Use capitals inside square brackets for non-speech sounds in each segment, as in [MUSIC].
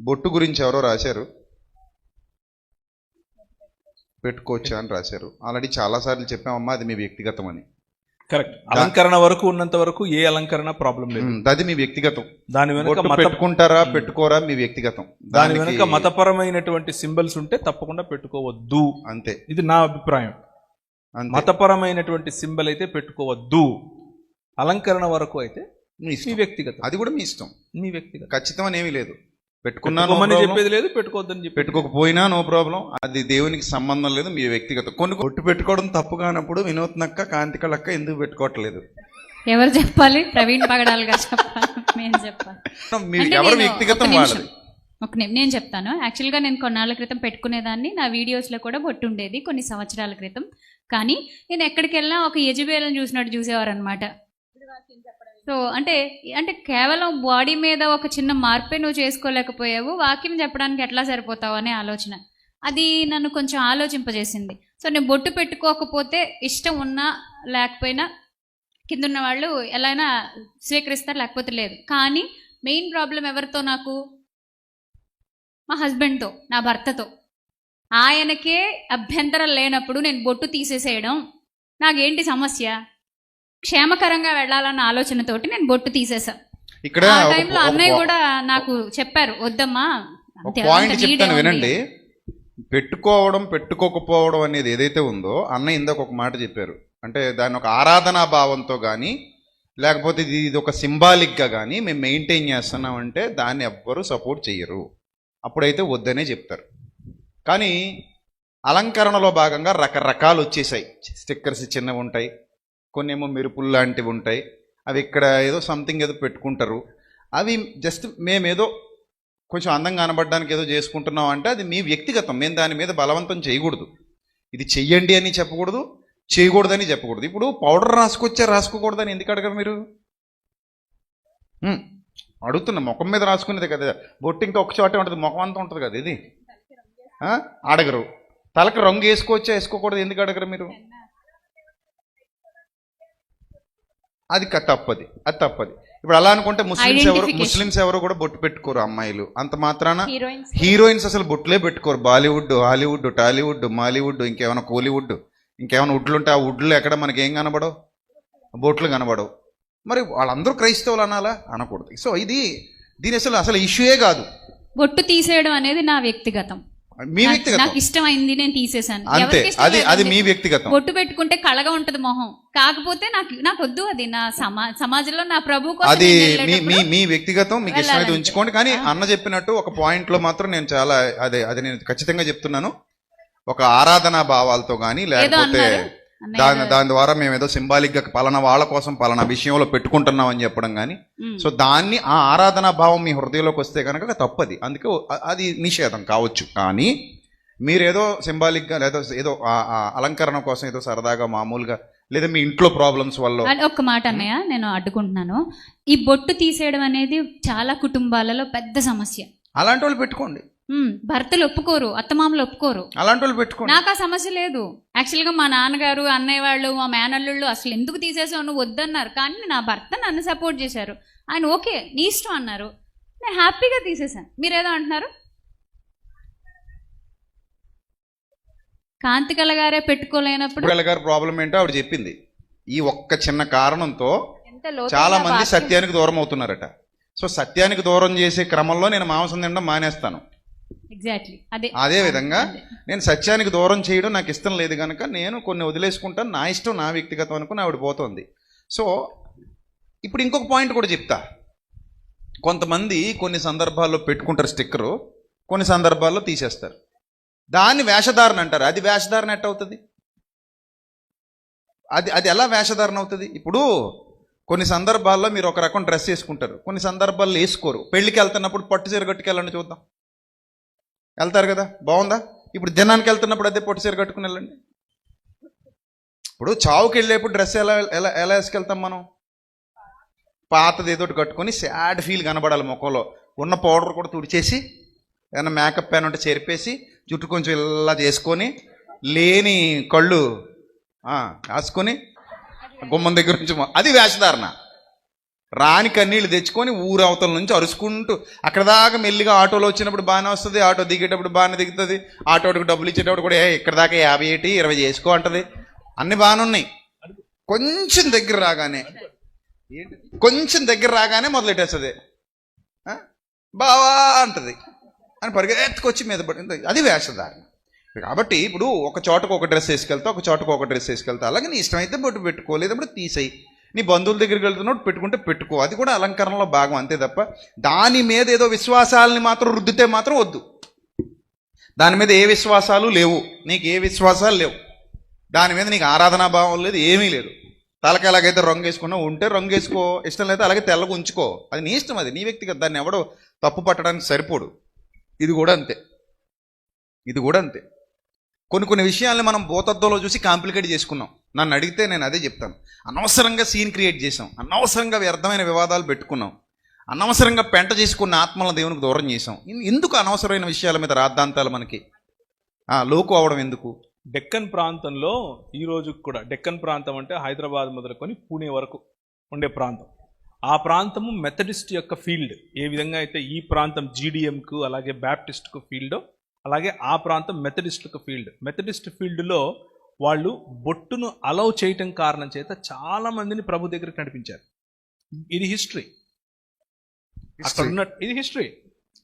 బొట్టు గురించి ఎవరో రాశారు. పెట్టుకోవచ్చా అని రాశారు. ఆల్రెడీ చాలా సార్లు చెప్పామమ్మా అది మీ వ్యక్తిగతం అని. కరెక్ట్. అలంకరణ వరకు ఉన్నంత వరకు ఏ అలంకరణ ప్రాబ్లం లేదు. అది మీ వ్యక్తిగతం. దాని వెనుక పెట్టుకుంటారా పెట్టుకోరా మీ వ్యక్తిగతం. దాని వెనుక మతపరమైనటువంటి సింబల్స్ ఉంటే తప్పకుండా పెట్టుకోవద్దు. అంతే. ఇది నా అభిప్రాయం. మతపరమైనటువంటి సింబల్ అయితే పెట్టుకోవద్దు. అలంకరణ వరకు అయితే మీ. వ్యక్తిగతం. అది కూడా మీ ఇష్టం. మీ వ్యక్తిగతం. ఖచ్చితం అని ఏమీ లేదు. పెట్టుకున్నా no పెట్టుకోమని problem. చెప్పేది లేదు పెట్టుకోవద్దని చెప్పి పెట్టుకోకపోయినా నో ప్రాబ్లం అది దేవునికి సంబంధం లేదు మీ వ్యక్తిగతం. కొన్ని ఒట్టు పెట్టుకోవడం తప్పు కానప్పుడు వినూత్నక్క కాంతికలక్క ఎందుకు పెట్టుకోవట్లేదు? ఎవరు చెప్పాలి? ప్రవీణ్ పగడాల్ చెప్పాలి. చెప్పాలి. [LAUGHS] ఎవరి వ్యక్తిగతం వాళ్ళది? ఒక నిమి- నేను చెప్తాను. యాక్చువల్గా నేను కొన్నాళ్ళ క్రితం పెట్టుకునేదాన్ని. నా వీడియోస్లో కూడా బొట్టు ఉండేది కొన్ని సంవత్సరాల క్రితం. కానీ నేను ఎక్కడికి వెళ్ళినా ఒక యజుబేలను చూసినట్టు చూసేవారు అనమాట సో అంటే అంటే కేవలం బాడీ మీద ఒక చిన్న మార్పే నువ్వు చేసుకోలేకపోయావు వాక్యం చెప్పడానికి ఎట్లా సరిపోతావు అనే ఆలోచన. అది నన్ను కొంచెం ఆలోచింపజేసింది. సో నేను బొట్టు పెట్టుకోకపోతే ఇష్టం ఉన్నా లేకపోయినా కింద ఉన్న వాళ్ళు ఎలా అయినా స్వీకరిస్తారు లేకపోతే లేదు. కానీ మెయిన్ ప్రాబ్లం ఎవరితో నాకు? మా హస్బెండ్తో నా భర్తతో. ఆయనకే అభ్యంతరం లేనప్పుడు నేను బొట్టు తీసేసేయడం నాకేంటి సమస్య? క్షేమకరంగా వెళ్ళాలన్న ఆలోచనతోటి నేను బొట్టు తీసేసా ఇక్కడ ఆ టైంలో అన్నయ్య కూడా నాకు చెప్పారు వద్దమ్మా ఒక అంతే, పాయింట్ అంత చెప్తాను? వినండి. పెట్టుకోవడం పెట్టుకోకపోవడం అనేది ఏదైతే ఉందో అన్న ఇందాక ఒక మాట చెప్పారు. అంటే దాని ఒక ఆరాధనా భావంతో కానీ లేకపోతే ఇది ఇది ఒక సింబాలిక్గా కానీ మేము మెయింటైన్ చేస్తున్నామంటే దాన్ని ఎవ్వరూ సపోర్ట్ చేయరు అప్పుడైతే వద్దనే చెప్తారు. కానీ అలంకరణలో భాగంగా రకరకాలు వచ్చేసాయి స్టిక్కర్స్ చిన్నవి ఉంటాయి కొన్ని ఏమో మెరుపులు లాంటివి ఉంటాయి. అవి ఇక్కడ ఏదో సంథింగ్ ఏదో పెట్టుకుంటారు. అవి జస్ట్ మేమేదో కొంచెం అందంగా కనబడడానికి ఏదో చేసుకుంటున్నాం అంటే అది మీ వ్యక్తిగతం. మేము దాని మీద బలవంతం చేయకూడదు. ఇది చెయ్యండి అని చెప్పకూడదు చేయకూడదని చెప్పకూడదు. ఇప్పుడు పౌడర్ రాసుకొచ్చే రాసుకోకూడదని ఎందుకు అడగరు మీరు? అడుగుతున్న అడుగుతున్నా ముఖం మీద రాసుకునేది కదా. బొట్టు ఇంకా ఒక చోటే ఉంటుంది ముఖం అంతా ఉంటుంది కదా ఇది. అడగరు. తలకి రంగు వేసుకోవచ్చా వేసుకోకూడదు ఎందుకు అడగరు మీరు? అది తప్పది. అది తప్పది. ఇప్పుడు అలా అనుకుంటే ముస్లిమ్స్ ఎవరు. ముస్లిమ్స్ ఎవరు కూడా బొట్టు పెట్టుకోరు అమ్మాయిలు. అంత మాత్రాన హీరోయిన్స్ హీరోయిన్స్ అసలు బొట్లే పెట్టుకోరు. బాలీవుడ్ హాలీవుడ్ టాలీవుడ్ మాలీవుడ్ ఇంకేమైనా కోలీవుడ్ ఇంకేమైనా వుడ్లు ఉంటే ఆ వుడ్లు ఎక్కడ మనకి ఏం కనబడవు? బొట్లు కనబడవు. మరి వాళ్ళందరూ క్రైస్తవులు అనాలా? అనకూడదు. సో ఇది దీని అసలు అసలు ఇష్యూయే కాదు. బొట్టు తీసేయడం అనేది నా వ్యక్తిగతం. మీ వ్యక్తిగతం. నాకు ఇష్టమైంది నేను తీసేశాను. అంతే. అది అది. మీ వ్యక్తిగతం. బొట్టు పెట్టుకుంటే కళగా ఉంటది మొహం. కాకపోతే నాకు నాకు వద్దు అది. నా సమా సమాజంలో నా ప్రభు అది మీ మీ మీ వ్యక్తిగతం మీకు ఇష్టమైతే. ఉంచుకోండి. కానీ అన్న చెప్పినట్టు ఒక పాయింట్లో మాత్రం నేను చాలా అదే అది నేను ఖచ్చితంగా చెప్తున్నాను. ఒక ఆరాధనా భావాలతో కానీ లేకపోతే దాని. దాని ద్వారా మేము ఏదో సింబాలిక్గా పలానా వాళ్ళ కోసం పలానా విషయంలో పెట్టుకుంటున్నాం అని చెప్పడం కానీ. సో దాన్ని ఆ ఆరాధనా భావం మీ హృదయంలోకి వస్తే కనుక తప్పది. అందుకే అది నిషేధం కావచ్చు. కానీ మీరేదో సింబాలిక్గా లేదా ఏదో అలంకరణ కోసం ఏదో సరదాగా మామూలుగా లేదా మీ ఇంట్లో ప్రాబ్లమ్స్ వల్ల ఒక్క మాట అన్నయ్య నేను అడ్డుకుంటున్నాను. ఈ బొట్టు తీసేయడం అనేది చాలా కుటుంబాలలో పెద్ద సమస్య. అలాంటి వాళ్ళు పెట్టుకోండి. భర్తలు ఒప్పుకోరు అత్తమామలు ఒప్పుకోరు. అలాంటి వాళ్ళు పెట్టుకోండి. నాకు ఆ సమస్య లేదు. యాక్చువల్గా మా నాన్నగారు అన్నయ్య వాళ్ళు మా మేనల్లుళ్ళు అసలు ఎందుకు తీసేసావు? నువ్వు వద్దన్నారు. కానీ నా భర్త నన్ను సపోర్ట్ చేశారు. ఆయన ఓకే నీ ఇష్టం అన్నారు. నేను హ్యాపీగా తీసేశాను మీరేదో అంటున్నారు? కాంతికల గారే పెట్టుకోలేనప్పుడు గారి ప్రాబ్లం ఏంటో ఆవిడ చెప్పింది. ఈ ఒక్క చిన్న కారణంతో చాలా మంది. సత్యానికి దూరం అవుతున్నారట. సో సత్యానికి దూరం చేసే క్రమంలో నేను మాంసం తినడం మానేస్తాను. ఎగ్జాక్ట్లీ అదే. అదే విధంగా. నేను సత్యానికి దూరం చేయడం నాకు ఇష్టం లేదు కనుక నేను కొన్ని వదిలేసుకుంటాను. నా ఇష్టం నా వ్యక్తిగతం అనుకుని ఆవిడ పోతుంది. సో ఇప్పుడు ఇంకొక పాయింట్ కూడా చెప్తా. కొంతమంది కొన్ని సందర్భాల్లో పెట్టుకుంటారు స్టిక్కరు కొన్ని సందర్భాల్లో తీసేస్తారు. దాన్ని వేషధారణ అంటారు. అది వేషధారణ ఎట్ట అవుతుంది? అది అది ఎలా వేషధారణ అవుతుంది? ఇప్పుడు కొన్ని సందర్భాల్లో మీరు ఒక రకం డ్రెస్ వేసుకుంటారు. కొన్ని సందర్భాల్లో వేసుకోరు. పెళ్ళికి వెళ్తున్నప్పుడు పట్టు చీర కట్టుకెళ్ళండి చూద్దాం. వెళ్తారు కదా? బాగుందా? ఇప్పుడు దినానికి వెళ్తున్నప్పుడు అదే పొట్టి చీర కట్టుకుని వెళ్ళండి. ఇప్పుడు చావుకి వెళ్ళేప్పుడు డ్రెస్ ఎలా ఎలా ఎలా వేసుకెళ్తాం మనం? పాతది ఏదో ఒకటి కట్టుకొని సాడ్ ఫీల్ కనబడాలి ముఖంలో. ఉన్న పౌడర్ కూడా తుడిచేసి ఏదైనా మేకప్ పెన్ ఉంటే చెరిపేసి జుట్టు కొంచెం ఇలా చేసుకొని లేని కళ్ళు రాసుకొని గుమ్మం దగ్గర నుంచి అది వేషధారణ. రాని కన్నీళ్ళు తెచ్చుకొని ఊరు అవతల నుంచి అరుచుకుంటూ అక్కడ దాకా మెల్లిగా ఆటోలో వచ్చినప్పుడు బాగానే వస్తుంది ఆటో దిగేటప్పుడు బాగానే దిగుతుంది ఆటోకి డబ్బులు ఇచ్చేటప్పుడు కూడా "ఏ, ఇక్కడ దాకా యాభై ఏటి ఇరవై చేసుకో అంటది. అన్ని బాగానే ఉన్నాయి. కొంచెం దగ్గర రాగానే కొంచెం దగ్గర రాగానే మొదలెట్టేస్తుంది. బావా అంటది. అని పరిగెత్తుకొచ్చి మీద పడింది అది వేషధారణ. కాబట్టి ఇప్పుడు ఒక చోటకు ఒక డ్రెస్ వేసుకెళ్తా ఒక చోటకు ఒక డ్రెస్ వేసుకెళ్తా. అలాగే నీ ఇష్టమైతే బొట్టు పెట్టుకోలేదు తీసేయి. నీ బంధువుల దగ్గరికి వెళ్తున్నాడు పెట్టుకుంటే పెట్టుకో. అది కూడా అలంకరణలో భాగం అంతే తప్ప దాని మీద ఏదో విశ్వాసాలని మాత్రం రుద్దితే మాత్రం వద్దు. దాని మీద ఏ విశ్వాసాలు లేవు. నీకు ఏ విశ్వాసాలు లేవు. దాని మీద నీకు ఆరాధనా భావం లేదు ఏమీ లేదు. తలకి ఎలాగైతే రంగు వేసుకున్నా ఉంటే రంగు వేసుకో. ఇష్టం లేదా అలాగే తెల్లగా ఉంచుకో. అది నీ ఇష్టం అది నీ వ్యక్తిగత. దాన్ని ఎవడో తప్పు పట్టడానికి సరిపోడు. ఇది కూడా అంతే. ఇది కూడా అంతే. కొన్ని కొన్ని విషయాల్ని మనం భూతత్వంలో చూసి కాంప్లికేట్ చేసుకున్నాం. నన్ను అడిగితే నేను అదే చెప్తాను. అనవసరంగా సీన్ క్రియేట్ చేసాం అనవసరంగా వ్యర్థమైన వివాదాలు పెట్టుకున్నాం. అనవసరంగా పెంట చేసుకున్న ఆత్మలను దేవునికి దూరం చేసాం ఎందుకు అనవసరమైన విషయాల మీద రాద్ధాంతాలు మనకి? లోకు అవడం ఎందుకు? డెక్కన్ ప్రాంతంలో ఈ రోజు కూడా డెక్కన్ ప్రాంతం అంటే హైదరాబాద్ మొదలుకొని పూణే వరకు ఉండే ప్రాంతం. ఆ ప్రాంతము మెథడిస్ట్ యొక్క ఫీల్డ్. ఏ విధంగా అయితే ఈ ప్రాంతం జీడిఎంకు అలాగే బ్యాప్టిస్ట్కు ఫీల్డ్ అలాగే ఆ ప్రాంతం మెథడిస్ట్కు ఫీల్డ్ మెథడిస్ట్ ఫీల్డ్లో వాళ్ళు బొట్టును అలౌ చేయటం కారణం చేత చాలా మందిని ప్రభు దగ్గరికి నడిపించారు. ఇది హిస్టరీ ఇది history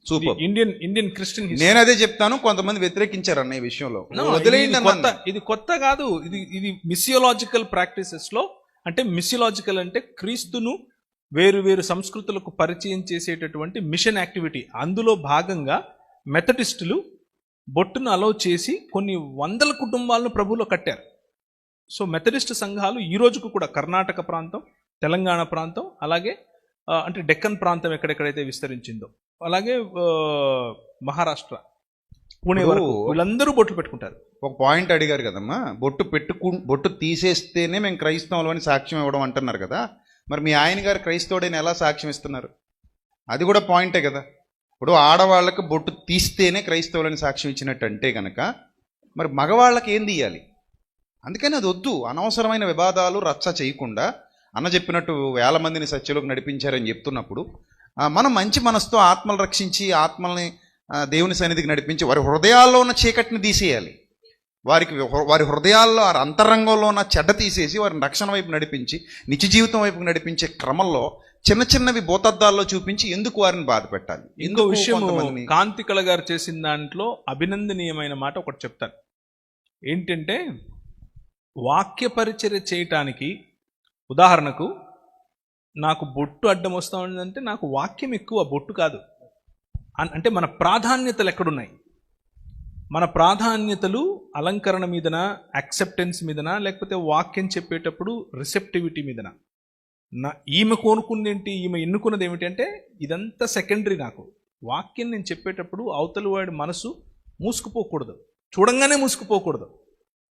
super Indian Indian Christian నేను అదే చెప్తాను కొంతమంది వ్యతిరేకించారు అన్న ఈ విషయంలో. వదిలేయండి కొత్త. ఇది కొత్త కాదు ఇది ఇది మిసియోలాజికల్ ప్రాక్టీసెస్లో అంటే మిసియోలాజికల్ అంటే క్రీస్తును వేరు వేరు సంస్కృతులకు పరిచయం చేసేటటువంటి మిషన్ యాక్టివిటీ అందులో భాగంగా మెథడిస్టులు బొట్టును అలౌ చేసి కొన్ని వందల కుటుంబాలను ప్రభులో కట్టారు. సో మెథడిస్ట్ సంఘాలు ఈ రోజుకు కూడా కర్ణాటక ప్రాంతం తెలంగాణ ప్రాంతం అలాగే అంటే డెక్కన్ ప్రాంతం ఎక్కడెక్కడైతే విస్తరించిందో అలాగే మహారాష్ట్ర పూణే వరకు వీళ్ళందరూ బొట్లు పెట్టుకుంటారు. ఒక పాయింట్ అడిగారు కదమ్మా బొట్టు పెట్టుకు బొట్టు తీసేస్తేనే మేము క్రైస్తవులు అని సాక్ష్యం ఇవ్వడం అంటున్నారు కదా మరి మీ ఆయన గారు క్రైస్తవుడని ఎలా సాక్ష్యం ఇస్తున్నారు? అది కూడా పాయింటే కదా. ఇప్పుడు ఆడవాళ్ళకి బొట్టు తీస్తేనే క్రైస్తవులని సాక్ష్యం ఇచ్చినట్టు అంటే కనుక మరి మగవాళ్ళకి ఏం తీయాలి? అందుకని అది వద్దు. అనవసరమైన వివాదాలు రచ్చ చేయకుండా అన్న చెప్పినట్టు వేల మందిని సత్యలోకి నడిపించారని చెప్తున్నప్పుడు మనం మంచి మనసుతో ఆత్మలు రక్షించి ఆత్మల్ని దేవుని సన్నిధికి నడిపించి వారి హృదయాల్లో ఉన్న చీకటిని తీసేయాలి. వారికి వారి హృదయాల్లో వారి అంతరంగంలో ఉన్న చెడ్డ తీసేసి వారిని రక్షణ వైపు నడిపించి నిత్య జీవితం వైపు నడిపించే క్రమంలో చిన్న చిన్నవి భూతద్దాల్లో చూపించి ఎందుకు వారిని బాధ పెట్టాలి? ఇంకో విషయం కాంతికళ గారు చేసిన దాంట్లో అభినందనీయమైన మాట ఒకటి చెప్తాను. ఏంటంటే వాక్య పరిచర్య చేయటానికి ఉదాహరణకు నాకు బొట్టు అడ్డం వస్తా ఉందంటే నాకు వాక్యం ఎక్కువ బొట్టు కాదు. అంటే మన ప్రాధాన్యతలు ఎక్కడున్నాయి? మన ప్రాధాన్యతలు అలంకరణ మీదన యాక్సెప్టెన్స్ మీదన లేకపోతే వాక్యం చెప్పేటప్పుడు రిసెప్టివిటీ మీదన? నా ఈమె కోనుకుంది ఏంటి ఈమె ఎన్నుకున్నది ఏమిటి అంటే ఇదంతా సెకండరీ నాకు. వాక్యం నేను చెప్పేటప్పుడు అవతలి వాడి మనసు మూసుకుపోకూడదు. చూడంగానే మూసుకుపోకూడదు.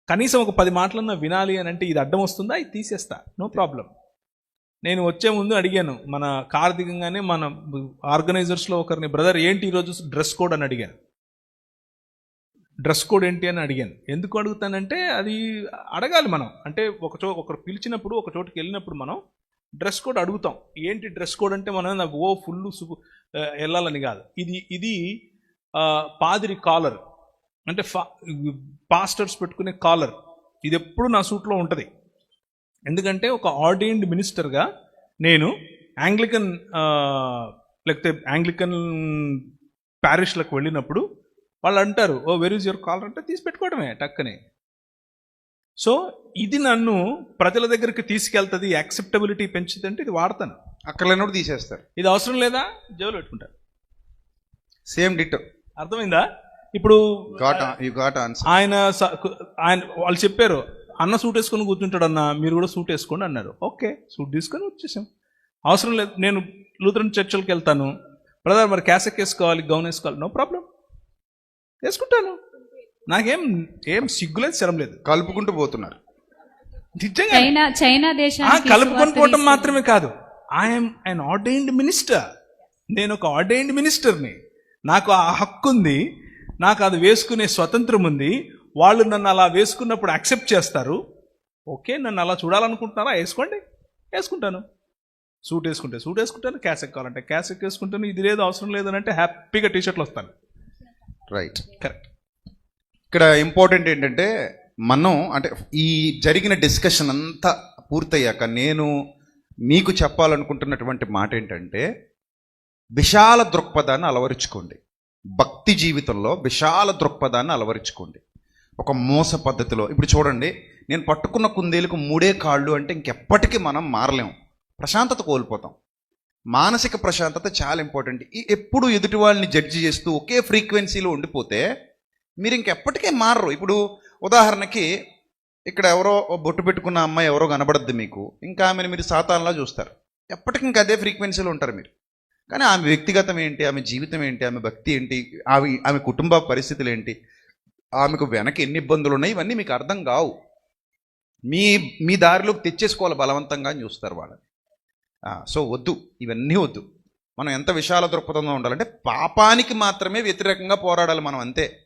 కనీసం ఒక పది మాటలన్నా వినాలి అని అంటే ఇది అడ్డం వస్తుందా? ఇది తీసేస్తా. నో ప్రాబ్లం నేను వచ్చే ముందు అడిగాను మన కార్ దిగంగానే మన ఆర్గనైజర్స్లో ఒకరిని బ్రదర్ ఏంటి ఈరోజు డ్రెస్ కోడ్? అని అడిగాను. డ్రెస్ కోడ్ ఏంటి? అని అడిగాను. ఎందుకు అడుగుతానంటే అది అడగాలి మనం. అంటే ఒక చో ఒకరు పిలిచినప్పుడు ఒక చోటుకి వెళ్ళినప్పుడు మనం డ్రెస్ కోడ్ అడుగుతాం. ఏంటి డ్రెస్ కోడ్ అంటే మనం నాకు ఓ ఫుల్ సు వెళ్ళాలని కాదు. ఇది ఇది పాదిరి కాలర్. అంటే ఫా పాస్టర్స్ పెట్టుకునే కాలర్. ఇది ఎప్పుడు నా సూట్లో ఉంటుంది. ఎందుకంటే ఒక ఆర్డియన్డ్ మినిస్టర్గా నేను యాంగ్లికన్ లేకపోతే యాంగ్లికన్ ప్యారిష్లకు వెళ్ళినప్పుడు వాళ్ళు అంటారు oh where is your collar అంటే తీసి పెట్టుకోవడమే టక్కనే. సో ఇది నన్ను ప్రజల దగ్గరికి తీసుకెళ్తుంది యాక్సెప్టబిలిటీ పెంచుతుంటే ఇది వాడతాను. అక్కర్లేనప్పుడు తీసేస్తారు. ఇది అవసరం లేదా? జోలు పెట్టుకుంటారు. సేమ్ డిట్ అర్థమైందా? ఇప్పుడు ఆయన ఆయన వాళ్ళు చెప్పారు అన్న సూట్ వేసుకొని కూర్చుంటాడు అన్న మీరు కూడా సూట్ వేసుకోండి అన్నారు. ఓకే సూట్ తీసుకొని వచ్చేసాం. అవసరం లేదు నేను లూథరన్ చర్చలకు వెళ్తాను. బ్రదర్ మరి క్యాసెక్ వేసుకోవాలి గౌన్ వేసుకోవాలి నో ప్రాబ్లం. వేసుకుంటాను. నాకేం ఏం సిగ్గులేదు శరం లేదు. కలుపుకుంటూ పోతున్నారు. నిజంగా చైనా చైనా ఆ, దేశానికి కలుపుకొని పోవటం మాత్రమే కాదు. ఐఎమ్ అన్ ఆర్డైన్డ్ మినిస్టర్ నేను ఒక ఆర్డైన్డ్ మినిస్టర్ని నాకు ఆ హక్కు ఉంది. నాకు అది వేసుకునే స్వతంత్రం ఉంది. వాళ్ళు నన్ను అలా వేసుకున్నప్పుడు యాక్సెప్ట్ చేస్తారు. ఓకే నన్ను అలా చూడాలనుకుంటున్నారా? వేసుకోండి. వేసుకుంటాను. సూట్ వేసుకుంటే సూట్ వేసుకుంటాను. క్యాసెక్ కావాలంటే క్యాసెక్ వేసుకుంటాను ఇది లేదు అవసరం లేదని అంటే హ్యాపీగా టీ షర్ట్లు వస్తాను. రైట్ కరెక్ట్ ఇక్కడ ఇంపార్టెంట్ ఏంటంటే మనం అంటే ఈ జరిగిన డిస్కషన్ అంతా పూర్తయ్యాక నేను మీకు చెప్పాలనుకుంటున్నటువంటి మాట ఏంటంటే విశాల దృక్పథాన్ని అలవరుచుకోండి. భక్తి జీవితంలో విశాల దృక్పథాన్ని అలవరుచుకోండి. ఒక మోస పద్ధతిలో ఇప్పుడు చూడండి నేను పట్టుకున్న కుందేలకు మూడే కాళ్ళు అంటే ఇంకెప్పటికీ మనం మారలేం. ప్రశాంతత కోల్పోతాం. మానసిక ప్రశాంతత చాలా ఇంపార్టెంట్. ఈ ఎప్పుడు ఎదుటి వాళ్ళని జడ్జి చేస్తూ ఒకే ఫ్రీక్వెన్సీలో ఉండిపోతే మీరు ఇంకెప్పటికీ మారరు. ఇప్పుడు ఉదాహరణకి ఇక్కడ ఎవరో బొట్టు పెట్టుకున్న అమ్మాయి ఎవరో కనబడద్దు మీకు. ఇంకా ఆమెను మీరు సాతాన్లా చూస్తారు. ఎప్పటికీ ఇంకా అదే ఫ్రీక్వెన్సీలో ఉంటారు మీరు. కానీ ఆమె వ్యక్తిగతం ఏంటి? ఆమె జీవితం ఏంటి? ఆమె భక్తి ఏంటి? ఆమె ఆమె కుటుంబ పరిస్థితులు ఏంటి? ఆమెకు వెనక ఎన్ని ఇబ్బందులు ఉన్నాయి? ఇవన్నీ మీకు అర్థం కావు. మీ మీ దారిలోకి తెచ్చేసుకోవాలి బలవంతంగా అని చూస్తారు వాళ్ళని. సో వద్దు. ఇవన్నీ వద్దు. మనం ఎంత విశాల దృక్పథంగా ఉండాలంటే పాపానికి మాత్రమే వ్యతిరేకంగా పోరాడాలి మనం అంతే.